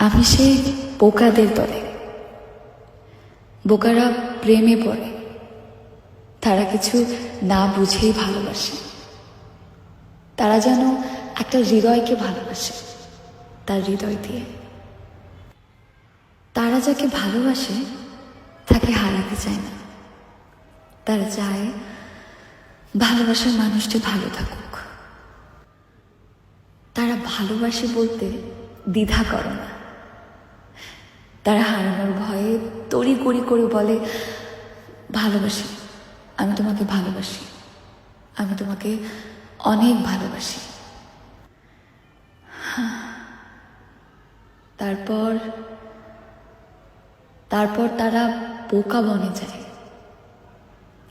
আমি সেই বোকাদের দলে। বোকারা প্রেমে পড়ে। তারা কিছু না বুঝেই ভালোবাসে। তারা যেন একটা হৃদয়কে ভালোবাসে, তার হৃদয় দিয়ে। তারা যাকে ভালোবাসে, তাকে হারাতে চায় না। তারা চায় ভালোবাসার মানুষটি ভালো থাকুক। তারা ভালোবাসে বলতে দ্বিধা করে না। তারা হারানোর ভয়ে তড়িঘড়ি করে বলে, ভালোবাসি, আমি তোমাকে ভালোবাসি, আমি তোমাকে অনেক ভালোবাসি। তারপর তারপর তারা বোকা বনে যায়।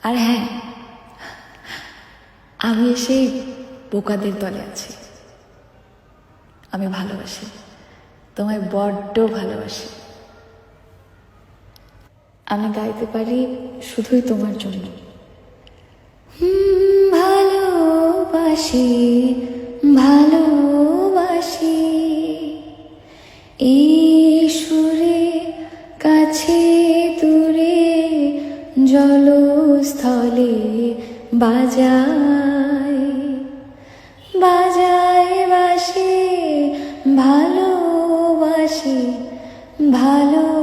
আর হ্যাঁ আমি সেই বোকাদের দলে আছি। আমি ভালোবাসি, তোমায় বড্ড ভালোবাসি। আমি গাইতে পারি শুধুই তোমার জন্য। ভালোবাসি ভালোবাসি ঈশ্বরে কাছে দূরে জলস্থলে বাজায় বাজায় বাসে, ভালোবাসি, ভালো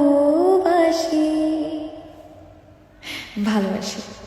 ভালোবাসি